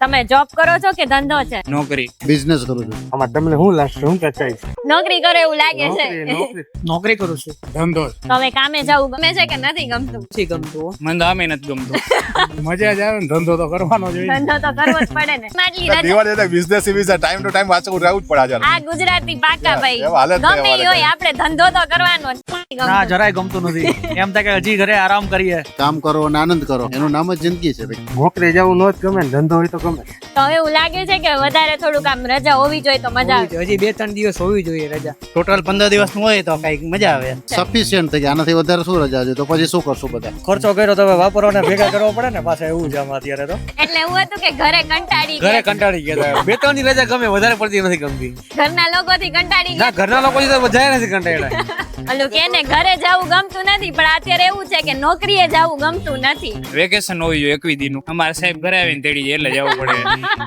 તમે જોબ કરો છો કે ધંધો છે? નોકરી. બિઝનેસ કરું છું. આમાં તમને શું લાગશે? શું કે છે નોકરી કરો એવું લાગે છે? નોકરી નોકરી. નોકરી કરું છું. ધંધો. તમે કામે જવું ગમે છે કે નથી ગમતું? નથી ગમતું. મને તો આમે નથી ગમતું. મજા જ આવે ને ધંધો તો કરવાનો જોઈએ ધંધો તો કરવો જ પડે ને. માટલી દિવાળી એટલે business visa time to time વાંચવું રહેવું જ પડે છે આ ગુજરાતી પાકા ભાઈ. ગમે હોય આપણે ધંધો તો કરવાનો ના જરાય ગમતું નથી. એમ થાય કે હજી ઘરે આરામ કરીએ. કામ કરો અને આનંદ કરો. એનું નામ જ જિંદગી છે ભાઈ. નોકરી જવું ન જ ગમે ધંધો હોય તો ગમે તો એવું લાગે છે કે વધારે થોડુંક આમ રજા હોવી જોઈએ તો મજા આવે. હજી બે ત્રણ દિવસ હોવી જોઈએ રજા. ટોટલ પંદર દિવસનું હોય તો કંઈક મજા આવે. સફિશિયન્ટ થઈ જાય આનાથી વધારે શું રજા છે તો પછી શું કરશું બધા? ખર્ચો કર્યો તો હવે વાપરવાને ભેગા કરવો પડે ને પાછા એવું છે આમાં અત્યારે તો. એટલે એવું હતું કે ઘરે કંટાળી ઘરે કંટાળી ગયા બે ત્રણની રજા ગમે વધારે પડતી નથી ગમતી. ઘરના લોકોથી કંટાળી ગયા. ઘરના લોકો તો વધારે નથી કંટાળ્યા. ઓલું કે ને ઘરે જવું ગમતું નથી પણ અત્યારે એવું છે કે નોકરીએ જવું ગમતું નથી. વેકેશન હોવી જોઈએ એકવી દીનું અમારા સાહેબ ઘરે આવીને તેડી જાય એટલે જવું પડે.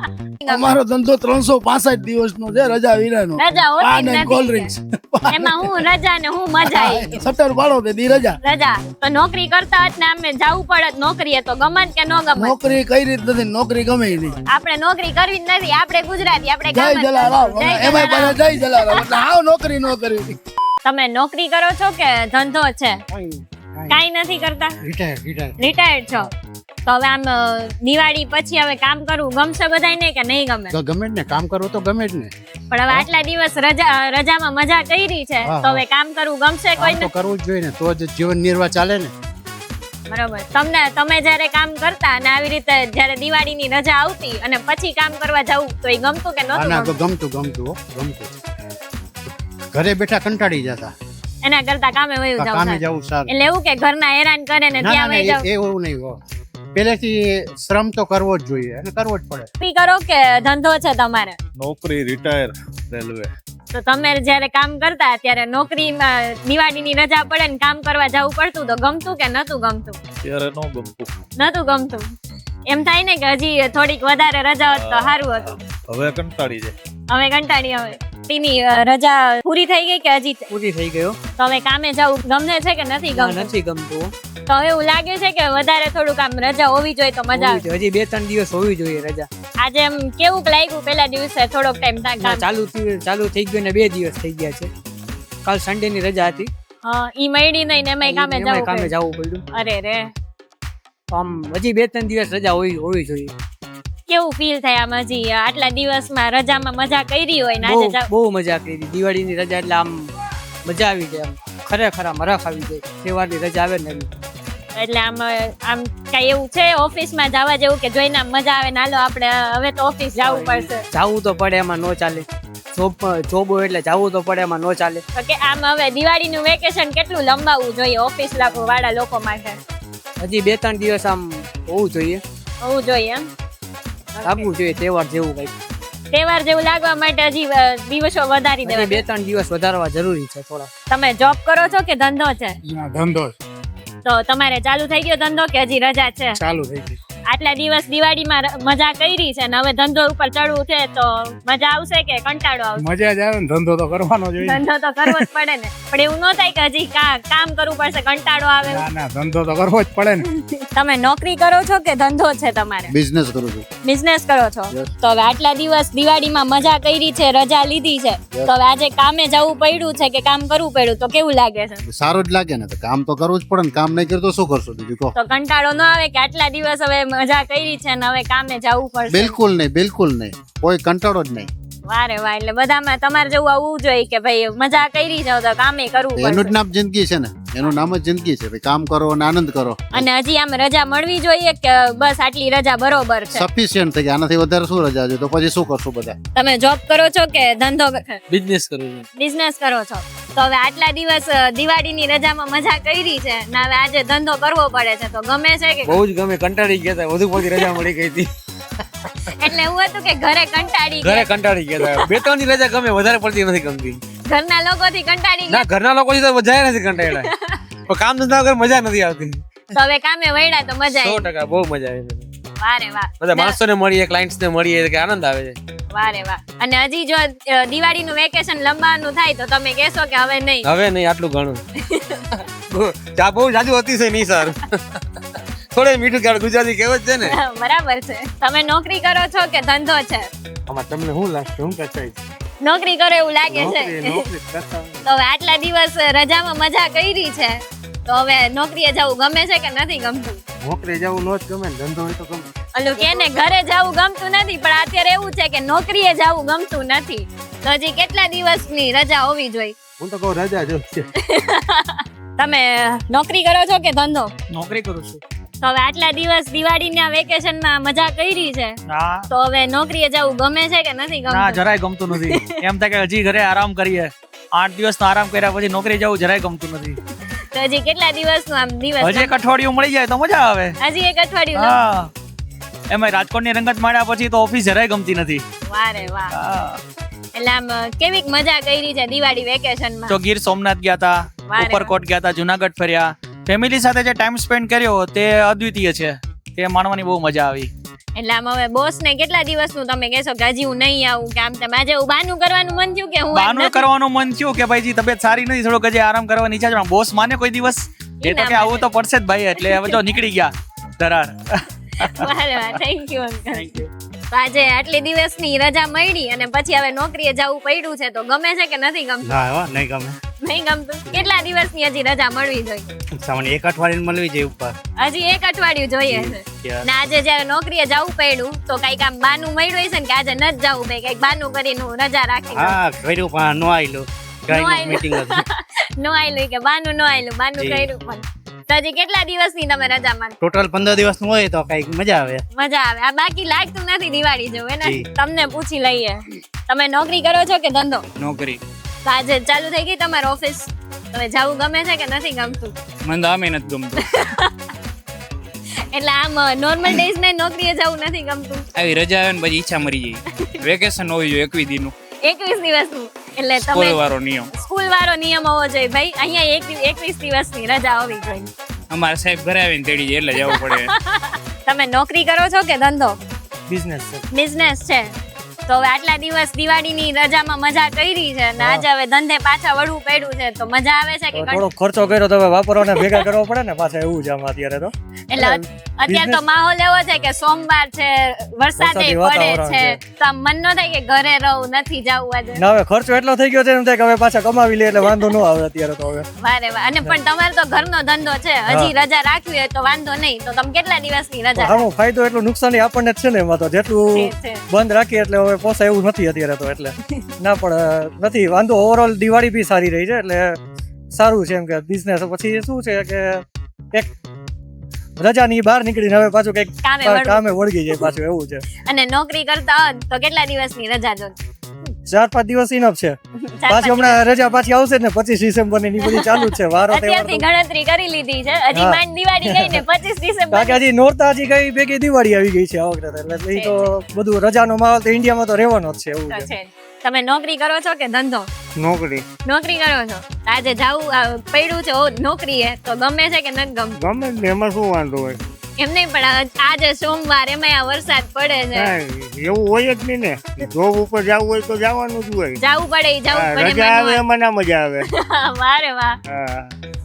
અમારો ધંધો ત્રણસો પાસઠ દિવસ નો છે રજા વિનાનો. રજા હોતી પાન અને કોલ્ડ ડ્રિંક્સ એમાં હું રજા ને હું મજા આવી. સત્તર પાડો તે દી રજા. રજા. તો નોકરી કરતા હોત ને અમે જવું પડે નોકરીએ તો ગમત કે ન ગમત નોકરી કઈ રીત નથી નોકરી ગમે નહીં. આપણે નોકરી કરવી જ નથી. આપણે ગુજરાતી આપણે જય જલારામ. એમાં પણ જય જલારામ. એટલે આવ નોકરી ન કરી તમે નોકરી કરો છો કે ધંધો છે? કાઈ નથી કરતા? રિટાયર્ડ રિટાયર રિટાયર્ડ છો. તો હવે આમ દિવાળી પછી હવે કામ કરવું ગમશે બધાને કે નહીં ગમે? તો ગમે જ ને કામ કરવું તો ગમે જ ને. પણ હવે આટલા દિવસ રજા રજામાં મજા કરી છે તો હવે કામ કરવું ગમશે કોઈને તો કરવું જ જોઈએ ને તો જ જીવન નિર્વાહ ચાલે ને. બરોબર. તમને તમે જ્યારે કામ કરતા અને આવી રીતે જ્યારે દિવાળીની રજા આવતી અને પછી કામ કરવા જવું તો એ ગમતું કે નહોતું ગમતું? ગમતું ગમતું ઘરે બેઠા કંટાળી જતા. એના કરતા કામે વયું જવું કામે જવું સારું. એટલે એવું કે ઘરના હેરાન કરે ને ત્યાં વહી જાવ. એવું નહીં હો. પહેલેથી શ્રમ તો કરવો જ જોઈએ અને કરવો જ પડે. નોકરી કરો કે ધંધો છે તમારે? નોકરી રિટાયર રેલવે તો તમે જ્યારે કામ કરતા ત્યારે નોકરીમાં દિવાળીની રજા પડે ને કામ કરવા જવું પડતું તો ગમતું કે નતું ગમતું? ત્યારે નો ગમતું. નતું ગમતું. એમ થાય ને કે હજી થોડીક વધારે રજા હોત તો સારું હતું. હવે કંટાળી જાય. હવે કંટાળી હવે. તેની રજા પૂરી થઈ ગઈ કે હજી? પૂરી થઈ ગયો તો હવે કામે જવું ગમે છે કે નથી ગમ ગમતું? નથી ગમતું. તો હવે એવું લાગે છે કે વધારે થોડુંક આમ રજા હોવી જોઈએ તો મજા આવે. હજી બે ત્રણ દિવસ હોવી જોઈએ રજા. આજે એમ કેવું લાગ્યું પેલા દિવસે થોડોક ટાઈમ ના, કામ? ચાલુ ચાલુ થઈ ગયું ને બે દિવસ થઈ ગયા છે. કાલ સન્ડે ની રજા હતી. હા ઈ મળી નહીં ને એમાંય કામે જવું કામે. જવું પડ્યું. અરે રે. આમ હજી બે ત્રણ દિવસ રજા હોવી હોવી જોઈએ. કેવું ફીલ થાય આમ હજી? આટલા દિવસમાં રજામાં મજા કરી હોય ને આજે બહુ જાવ- બહુ મજા કરી. દિવાળીની રજા એટલે આમ મજા આવી જાય આમ. ખરેખર આમ રફ આવી જાય તહેવારની રજા આવે ને એટલે આમ આમ કઈ એવું છે ઓફિસમાં જવા જેવું કે જોઈને આમ મજા આવે ને હાલો આપણે હવે તો ઓફિસ જવું પડશે. જવું તો પડે એમાં નો ચાલે. જોબ જોબ હોય એટલે જવું તો પડે એમાં ન ચાલે. કે આમ હવે દિવાળીનું વેકેશન કેટલું લંબાવવું જોઈએ ઓફિસ વાળા લોકો માટે? હજી બે ત્રણ દિવસ આમ હોવું જોઈએ. હોવું જોઈએ એમ જોઈએ તહેવાર જેવું કઈ તહેવાર જેવું લાગવા માટે હજી દિવસો વધારી દેવા બે ત્રણ દિવસ વધારવા જરૂરી છે થોડા. તમે જોબ કરો છો કે ધંધો છે? ધંધો તો તમારે ચાલુ થઈ ગયો ધંધો કે હજી રજા છે? ચાલુ થઈ ગઈ. આટલા દિવસ દિવાળીમાં મજા કરી છે ને હવે ધંધો ઉપર ચડવું છે તો મજા આવશે કે કંટાળો આવશે? મજા જ આવે ને ધંધો તો કરવાનો જોઈએ ધંધો તો કરવો જ પડે ને. પણ એવું ન થાય કે હજી કામ કરવું પડશે કંટાળો આવે ના ના ધંધો તો કરવો જ પડે ને. તમે નોકરી કરો છો કે ધંધો છે તમારે? બિઝનેસ કરું છું. બિઝનેસ કરો છો. તો હવે આટલા દિવસ દિવાળીમાં મજા કરી છે રજા લીધી છે. તો હવે આજે કામે જવું પડ્યું છે કે કામ કરવું પડ્યું? તો કેવું લાગે છે? સારું જ લાગે ને તો કામ તો કરવું જ પડે ને કામ નહીં કરતો શું કરશો? બીજું તો કંટાળો ન આવે કે આટલા દિવસ હવે મજા કરી છે ને હવે કામે જવું પડશે. બિલકુલ નહીં બિલકુલ નહીં. કોઈ કંટાળો જ નહીં. વારે વાહ એટલે બધામાં તમારે જેવું આવવું જોઈએ કે ભાઈ મજા કરી જાવ તો કામે કરવું એનું જ નામ જિંદગી છે ને. એનું નામ જ જિંદગી છે. ભાઈ કામ કરો અને આનંદ કરો. અને હજી આમ રજા મળવી જોઈએ કે બસ આટલી રજા બરોબર છે? સફિશિયન્ટ થઈ ગયા. આનાથી વધારે શું રજા જોઈએ? તો પછી શું કરશું બધા? તમે જોબ કરો છો કે ધંધો બિઝનેસ કરો છો. બિઝનેસ કરો છો? તો હવે આટલા દિવસ દિવાળીની રજામાં મજા કરી છે ને હવે આજે ધંધો કરવો પડે છે. તો ગમે છે કે બહુ જ ગમે. કંટાળી ગયા હતા વધુ પડતી રજા મળી ગઈ હતી. એટલે એવું હતું કે ઘરે કંટાળી ઘરે કંટાળી ગયા બે ત્રણની રજા ગમે વધારે પડતી નથી ગમતી. ઘરના લોકોથી કંટાળી ના ઘરના લોકો તો વધારે નથી કંટાળ્યા. પણ કામ ધંધા વગર મજા નથી આવતી. તો હવે કામે વળ્યા તો મજા સો ટકા બહુ મજા આવે છે વારે વાહ. બધા માણસો ને મળીએ ક્લાયન્ટ્સ ને મળીએ કે આનંદ આવે છે. વારે વાહ. અને હજી જો દિવાળી દિવાળીનું વેકેશન લંબાવાનું થાય તો તમે કહેશો કે હવે નહીં. હવે નહીં આટલું ઘણું. બહુ જાજુ હતી છે નહીં સર થોડે મીઠું કારણ ગુજરાતી કહેવત છે ને? બરાબર છે. તમે નોકરી કરો છો કે ધંધો છે? આમાં તમને શું લાગશે? હું કચાઈ નોકરી કરો એવું લાગે છે. તો હવે આટલા દિવસ રજામાં મજા કરી છે? તો હવે નોકરીએ જવું ગમે છે કે નથી ગમતું? નોકરીએ જવું નો જ ગમે ને ધંધો હોય તો ગમે. ઓલું કે ને ઘરે જવું ગમતું નથી પણ અત્યારે એવું છે કે નોકરીએ જવું ગમતું નથી. તો હજી કેટલા દિવસની રજા હોવી જોઈએ? હું તો કહું રજા જ છે તમે નોકરી કરો છો કે ધંધો? નોકરી કરું છું. તો હવે આટલા દિવસ દિવાળીના વેકેશનમાં મજા કરી છે. તો હવે નોકરીએ જવું ગમે છે કે નથી ના જરાય ગમતું નથી. એમ થાય કે હજી ઘરે આરામ કરીએ. આઠ દિવસનો આરામ કર્યા પછી નોકરી જવું જરાય ગમતું નથી. તો હજી કેટલા દિવસનું આમ દિવસ હજી એક અઠવાડિયું મળી જાય તો મજા આવે. હજી એક અઠવાડિયું હા. એમાં રાજકોટની રંગત માણ્યા પછી તો ઓફિસ જરાય ગમતી નથી. વારે વાહ. એટલે આમ કેવીક મજા કરી છે દિવાળી વેકેશનમાં? તો ગીર સોમનાથ ગયા હતા ઉપરકોટ ગયા હતા જુનાગઢ ફર્યા. ફેમિલી સાથે જે ટાઈમ સ્પેન્ડ કર્યો તે અદ્વિતીય છે. તે માણવાની બહુ મજા આવી. એટલે આમ હવે બોસ ને કેટલા દિવસનું તમે કહેશો કે હજી હું નહીં આવું કે આમ તમે આજે ઉભાનું કરવાનું મન થયું કે હું બાનું કરવાનું મન થયું કે ભાઈજી તબિયત સારી નથી થોડોક હજી આરામ કરવાની ઈચ્છા છે બોસ માને કોઈ દિવસ? એ તો કે આવું તો પડશે જ ભાઈ એટલે હવે જો નીકળી ગયા. ધરાર. વાહ વાહ થેન્ક યુ અંકલ તો આજે આટલી દિવસની રજા મળી અને પછી હવે નોકરીએ જવું પડ્યું છે તો ગમે છે કે નથી ગમતું? ના હો નહીં ગમે. નહીં ગમતું? કેટલા દિવસની હજી રજા મળવી જોઈએ? સામાન્ય એક અઠવાડિયું મળવી જોઈએ ઉપર. હજી એક અઠવાડિયું જોઈએ છે. ને આજે જયારે નોકરીએ જવું પડ્યું તો કંઈક આમ બાનું મળ્યું હશે ને કે આજે નથી જવું ભાઈ કંઈક બાનું કરીને હું રજા રાખી હા કર્યું પણ નો હતી. નો આયલું કે બાનું નો આયલું બાનું. કર્યું પણ. તો હજી કેટલા દિવસની તમે રજા માંગો? ટોટલ પંદર દિવસનું હોય તો કંઈક મજા આવે. મજા આવે. આ બાકી લાગતું નથી દિવાળી જેવું. એને તમને પૂછી લઈએ. તમે નોકરી કરો છો કે ધંધો? નોકરી. તો આજે ચાલુ થઈ ગઈ તમારી ઓફિસ. તમે જવું ગમે છે કે નથી ગમતું? મને તો આમે નથી ગમતું. એટલે આમ નોર્મલ ડેઝ ને નોકરીએ જવું નથી ગમતું? આવી રજા આવે ને પછી ઈચ્છા મરી જાય. વેકેશન હોવી જોઈએ એકવી નું એકવીસ દિવસનું. એટલે સ્કૂલ તમે વાળો નિયમ. સ્કૂલ વાળો નિયમ હોવો જોઈએ. ભાઈ અહીંયા એકવીસ દિવસની રજા હોવી જોઈએ. અમારા સાહેબ ઘરે આવીને તેડી જાય એટલે જવું પડે. તમે નોકરી કરો છો કે ધંધો? બિઝનેસ છે. બિઝનેસ છે. તો હવે આટલા દિવસ દિવાળીની રજામાં મજા કરી છે અને આજે હવે ધંધે પાછા વળવું પડ્યું છે. તો મજા આવે છે કે થોડો ખર્ચો કર્યો તો હવે વાપરવાને ભેગા કરવો પડે ને પાછા એવું છે આમાં અત્યારે તો. એટલે અત્યારે તો માહોલ એવો છે કે સોમવાર છે વરસાદ પડે છે. તો આમ મન ન થાય કે ઘરે રહું નથી જવું આજે. ના હવે ખર્ચો એટલો થઈ ગયો છે એમ થાય કે હવે પાછા કમાવી લે એટલે વાંધો ન આવે અત્યારે તો હવે. વારે વાર. અને પણ તમારે તો ઘરનો ધંધો છે. હજી રજા રાખવી હોય તો વાંધો નહીં. તો તમે કેટલા દિવસની રજા આમાં ફાયદો એટલો નુકસાન આપણને જ છે ને એમાં તો. જેટલું. બંધ રાખીએ એટલે હવે પોસાય એવું નથી અત્યારે તો એટલે. ના પણ નથી વાંધો ઓવરઓલ દિવાળી બી સારી રહી છે એટલે સારું છે એમ કે બિઝનેસ પછી શું છે કે એક રજાની બહાર નીકળીને હવે પાછું કંઈક કામે વળગી જાય પાછું એવું છે. અને નોકરી કરતા તો કેટલા દિવસની રજા જો ચાર પાંચ દિવસ ઇનફ છે. પાછી હમણાં રજા પાછી આવશે ને પચીસ ડિસેમ્બરની બધી ચાલુ છે વારો અત્યારથી ગણતરી કરી લીધી છે હજી માંડ દિવાળી ગઈ ને પચીસ ડિસેમ્બર બાકી હજી નોરતા હજી કઈ ભેગી દિવાળી આવી ગઈ છે આ વખતે તો. એટલે એ તો બધું રજાનો માહોલ તો ઇન્ડિયામાં તો રહેવાનો જ છે એવું છે. તમે નોકરી કરો છો કે ધંધો? નોકરી. નોકરી કરો છો? આજે જાવું પડ્યું છે નોકરી એ તો ગમે છે કે નથી ગમતું? ગમે એમાં શું વાંધો હોય? એમ નહીં પણ આજે સોમવાર એમાં આ વરસાદ પડે છે. એવું હોય જ નહીં ને. જોબ ઉપર જવું હોય તો જવાનું જ હોય. જવું પડે જવું પડે મજા આવે એમાં ના મજા આવે. વારે વાહ.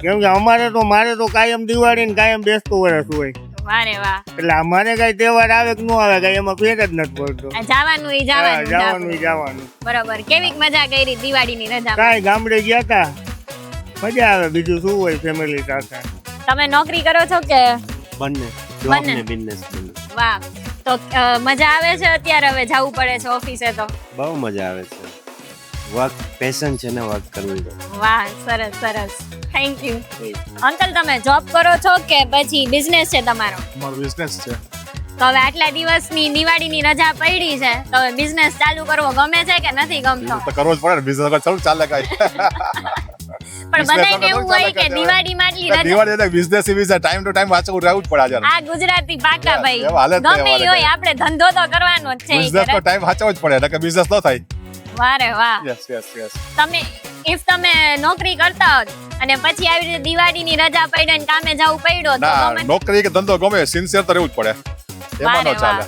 કેમ કે અમારે તો મારે તો કાયમ દિવાળી ને કાયમ બેસતું વર્ષ હોય. વારે વાહ. એટલે અમારે કઈ તહેવાર આવે કે ન આવે કઈ એમાં ફેર જ નથી પડતો. જવાનું હા, જવાનું જવાનું બરોબર. કેવીક મજા કરી દિવાળીની રજા? કાંઈ ગામડે ગયા તા. મજા આવે બીજું શું હોય ફેમિલી સાથે? તમે નોકરી કરો છો કે? બંને. બંને. ને બિઝનેસ વાહ. તો મજા આવે છે અત્યારે હવે? જવું પડે છે ઓફિસે તો? બહુ મજા આવે છે. વર્ક પેશન છે ને વર્ક કરવું તો વાહ સરસ સરસ. થેન્ક યુ અંકલ તમે જોબ કરો છો કે પછી બિઝનેસ છે તમારો? મારો બિઝનેસ છે. તો હવે આટલા દિવસની દિવાળીની રજા પડી છે તો હવે બિઝનેસ ચાલુ કરવો ગમે છે કે નથી ગમતો? તો કરવો જ પડે બિઝનેસ ચાલુ ચાલે કાંઈ. પણ બધાને એવું હોય કે દિવાળીમાં આટલી રજા. દિવાળી એટલે બિઝનેસ એવી ટાઈમ ટુ ટાઈમ વાંચવું રહેવું જ પડે આજે. આ ગુજરાતી પાકા ભાઈ. એવા હાલે જ ગમે હોય આપણે ધંધો તો કરવાનો જ છે બિઝનેસ તો ટાઈમ વાંચવો જ પડે એટલે કે બિઝનેસ ન થાય. વારે વાહ. યસ યસ યસ તમે ઇફ તમે નોકરી કરતા હોત અને પછી આવી રીતે દિવાળીની રજા પડી ને કામે જવું પડ્યો તો નોકરી કે ધંધો ગમે સિન્સિયર તો રહેવું જ પડે. એમાં ન ચાલે.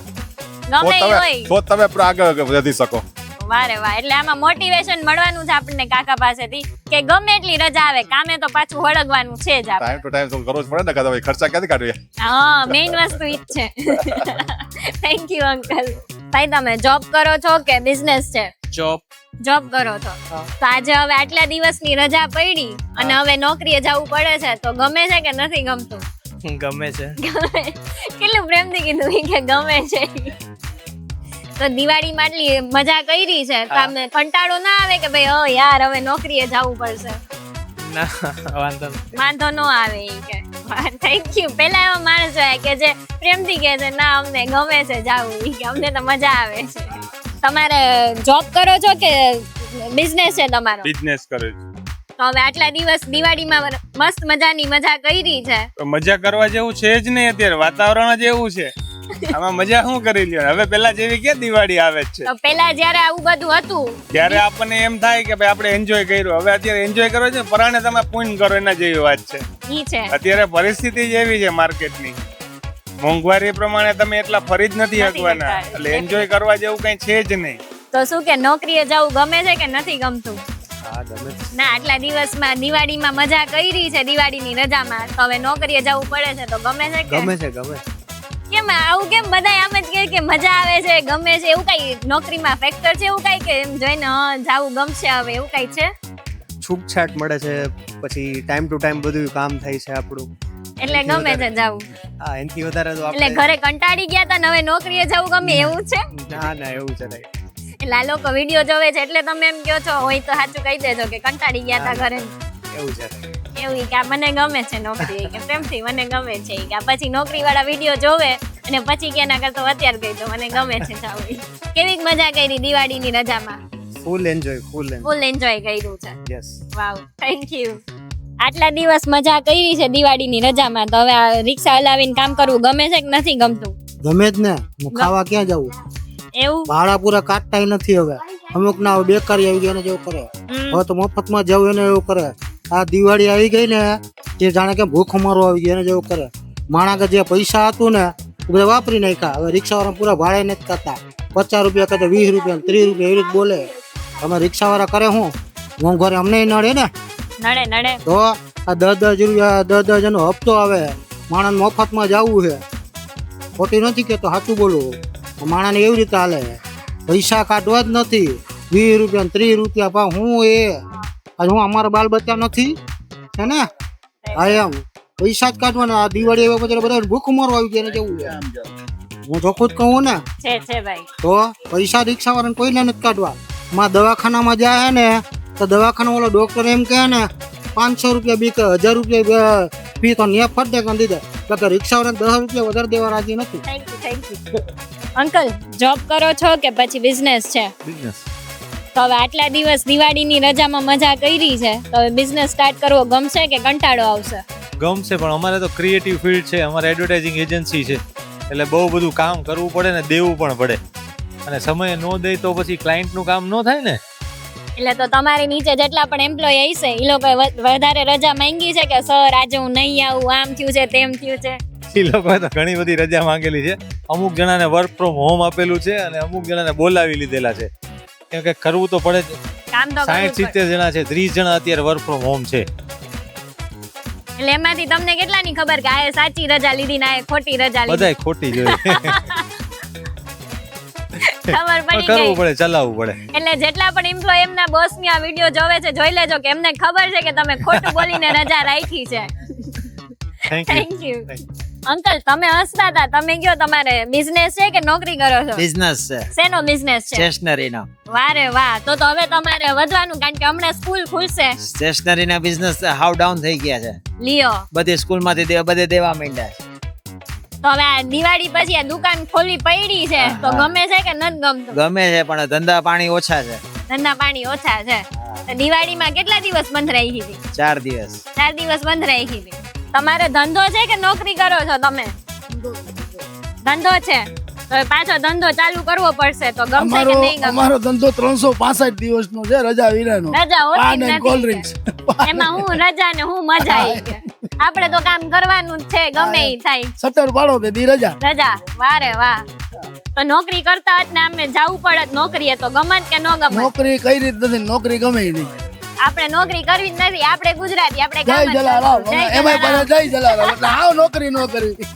ગમે હોય. તો તમે આગળ વધી શકો. વારે વાહ. એટલે આમાં મોટિવેશન મળવાનું છે આપણને કાકા પાસેથી કે ગમે એટલી રજા આવે કામે તો પાછું વળગવાનું છે જ ટાઈમ ટુ ટાઈમ તો કરવો જ પડે ને કાકા ખર્ચા ક્યાંથી કાઢીએ? હા મેઈન વસ્તુ ઈ જ છે. થેન્ક યુ અંકલ ભાઈ તમે જોબ કરો છો કે બિઝનેસ છે? જોબ જોબ કરો છો? તો આજે હવે આટલા દિવસની રજા પડી અને હવે નોકરીએ જવું પડે છે તો ગમે છે કે નથી ગમતું? ગમે છે. ગમે. કેટલું પ્રેમથી કીધું કે ગમે છે તો દિવાળીમાં માટલી મજા કરી છે. તો આમને કંટાળો ના આવે કે ભાઈ ઓ યાર હવે નોકરીએ જવું પડશે. ના વાંધો વાંધો ન આવે એ કે. થેન્ક યુ પેલા એવા માણસ હોય કે જે પ્રેમથી કહે છે ના અમને ગમે છે જવું. એ કે અમને તો મજા આવે છે. તમારે જોબ કરો છો કે બિઝનેસ છે તમારો? બિઝનેસ કરે તો હવે આટલા દિવસ દિવાળીમાં મસ્ત મજાની મજા કરી છે. મજા કરવા જેવું છે જ નહીં અત્યારે. વાતાવરણ જ એવું છે. આમાં મજા શું કરી લ્યો હવે પેલા જેવી કે દિવાળી આવે છે? તો પેલા જ્યારે આવું બધું હતું ત્યારે આપણને એમ થાય કે ભાઈ આપણે એન્જોય કર્યું. હવે અત્યારે એન્જોય કરો છે પરાણે તમે પૂન કરો એના જેવી વાત છે. ઈ છે. અત્યારે પરિસ્થિતિ જ એવી છે માર્કેટની. મોંઘવારી પ્રમાણે તમે એટલા ફરી જ નથી હકવાના શકવાના. એટલે એન્જોય કરવા જેવું કઈ છે જ નહીં. તો શું કે નોકરીએ જવું ગમે છે કે નથી ગમતું? હા ગમે છે. ના આટલા દિવસમાં દિવાળીમાં મજા કરી છે દિવાળીની રજામાં. તો હવે નોકરીએ જવું પડે છે તો ગમે છે કે? ગમે છે ગમે છે. કેમ આવું કેમ બધા આમ જ કહે કે મજા આવે છે ગમે છે એવું કઈ નોકરીમાં ફેક્ટર છે એવું કઈ કે એમ જોઈને જાવું ગમશે હવે એવું કઈ છે? છૂટછાટ મળે છે પછી ટાઈમ ટુ ટાઈમ બધું કામ થાય છે આપણું. એટલે ગમે છે જાવું. હા એનથી વધારે તો એટલે ઘરે કંટાળી ગયા તા ને હવે નોકરીએ જવું ગમે એવું છે? ના ના એવું છે એટલે આ લોકો વીડિયો જોવે છે એટલે તમે એમ કહો છો હોય તો સાચું કહી દેજો કે કંટાળી ગયા તા ઘરે. એવું છે. એવું કે મને ગમે છે નોકરી કે પ્રેમથી મને ગમે છે કે પછી નોકરી વાળા વીડિયો જોવે અને પછી કે એના કરતો અત્યારે ગઈ તો મને ગમે છે જાવું કેવી મજા કરી દિવાળીની રજામાં? Full enjoy full enjoy full enjoy કર્યું છે. યસ વાવ થેન્ક યુ આટલા દિવસ મજા કરી છે દિવાળીની રજામાં? તો હવે આ રિક્ષા હલાવીને કામ કરવું ગમે છે કે નથી ગમતું? ગમે જ ને. ખાવા ક્યાં જવું એવું? ભાડા પૂરા કાટતા નથી હવે. અમુક ના બેકારી આવી ગયા જેવું કરે. હવે તો મફતમાં જવું એને એવું કરે. આ દિવાળી આવી ગઈ ને તે જાણે કે ભૂખ મારો આવી ગયો એને જેવું કરે. માણા કે જે પૈસા હતું ને એ બધા વાપરી નાખ્યા. હવે રિક્ષાવાળા પૂરા ભાડે નથી કરતા પચાસ રૂપિયા કરતા વીસ રૂપિયા ત્રીસ રૂપિયા એવી રીતે બોલે. અમે રિક્ષાવાળા કરે હું? હું ઘરે અમને નડે ને? નડે નડે. તો આ દસ દસ રૂપિયા દસ દસ જણનો હપ્તો આવે. માણસ મફતમાં જવું છે. ખોટી નથી કેતો સાચું બોલું. માણસને એવી રીતે હાલે. પૈસા કાઢવા જ નથી. વીસ રૂપિયા ત્રીસ રૂપિયા પા હું એ હું અમારા બાલ બચ્ચા નથી હે ને? હા એમ. પૈસા જ કાઢવાના આ દિવાળી આવ્યા પછી બધા ભૂખ મારો આવી ગયા છે? હું ચોખ્ખું જ કહું ને. છે છે ભાઈ. તો પૈસા રિક્ષા વાળાને કોઈને નથી કાઢવા. માં દવાખાનામાં જાય ને તો દવાખાના વાળો ડોક્ટર એમ કહે ને પાંચસો રૂપિયા બી કે હજાર રૂપિયા ફી તો ન્યા ફટ દે. કરી દીધા કે રિક્ષા વાળાને દસ રૂપિયા વધારે દેવા રાજી નથી. Thank you thank you uncle job કરો છો કે પછી બિઝનેસ છે? બિઝનેસ તો હવે આટલા દિવસ દિવાળીની રજામાં મજા કરી છે. તો હવે બિઝનેસ સ્ટાર્ટ કરવો ગમશે કે કંટાળો આવશે? ગમશે પણ અમારે તો ક્રિએટિવ ફિલ્ડ છે અમારે એડવર્ટાઇઝિંગ એજન્સી છે. એટલે બહુ બધું કામ કરવું પડે ને દેવું પણ પડે. અને સમય ન દે તો પછી ક્લાયન્ટનું કામ ન થાય ને? એટલે તો તમારી નીચે જેટલા પણ એમ્પ્લોય હશે એ લોકો વધારે રજા માંગી છે કે સર આજે હું નહીં આવું આમ થયું છે તેમ થયું છે? એ લોકોએ તો ઘણી બધી રજા માંગેલી છે. અમુક જણાને વર્ક ફ્રોમ હોમ આપેલું છે અને અમુક જણાને બોલાવી લીધેલા છે. કેમ કે કરવું તો પડે જ. સાઠ સિત્તેર જણા છે ત્રીસ જણા અત્યારે વર્ક ફ્રોમ હોમ છે. એટલે એમાંથી તમને કેટલાની ખબર કે આ સાચી રજા લીધી ના એ ખોટી રજા લીધી? બધાય ખોટી જોઈએ ખબર પડી કરવું પડે ચલાવવું પડે. એટલે જેટલા પણ એમ્પ્લોય એમના બોસની આ વીડિયો જોવે છે જોઈ લેજો કે એમને ખબર છે કે તમે ખોટું બોલીને રજા રાખી છે. Thank you thank you uncle તમે હસતા હતા. તમે કયો તમારે બિઝનેસ છે કે નોકરી કરો છો? બિઝનેસ છે. શેનો બિઝનેસ છે? સ્ટેશનરીનો વારે વાહ. તો તો હવે તમારે વધવાનું કારણ કે હમણાં સ્કૂલ ખુલશે. સ્ટેશનરીના બિઝનેસ હાવ ડાઉન થઈ ગયા છે. લિયો. બધી સ્કૂલમાંથી દે- બધે દેવા માંડ્યા છે. તો હવે આ દિવાળી પછી આ દુકાન ખોલવી પડી છે. તો ગમે છે કે નથી ગમતું? ગમે છે પણ ધંધા પાણી ઓછા છે. ધંધા પાણી ઓછા છે. દિવાળીમાં કેટલા દિવસ બંધ રહી હતી? ચાર દિવસ. ચાર દિવસ બંધ રહી હતી. તમારે ધંધો છે કે નોકરી કરો છો તમે? ધંધો છે. તો પાછો ધંધો ચાલુ કરવો પડશે તો ગમશે કે નહીં ગમે અમારો ધંધો 365 દિવસનો છે રજા વિનાનો રજા હોતી નથી. કોલ્ડ ડ્રિંક્સ એમાં હું રજા ને હું મજા આવી આપણે તો કામ કરવાનું જ છે ગમે ઈ થાય. સટર પાડો તે દી રજા. રજા. વારે વાહ. તો નોકરી કરતા જ ને અમે જવું પડે નોકરીએ તો ગમત કે ન ગમત નોકરી કઈ રીત નથી નોકરી ગમે નહીં. આપણે નોકરી કરવી જ નથી આપણે ગુજરાતી આપણે જય જલારામ એમાં જલારામ. જય જલારામ. એટલે આવ નોકરી નો કરવી.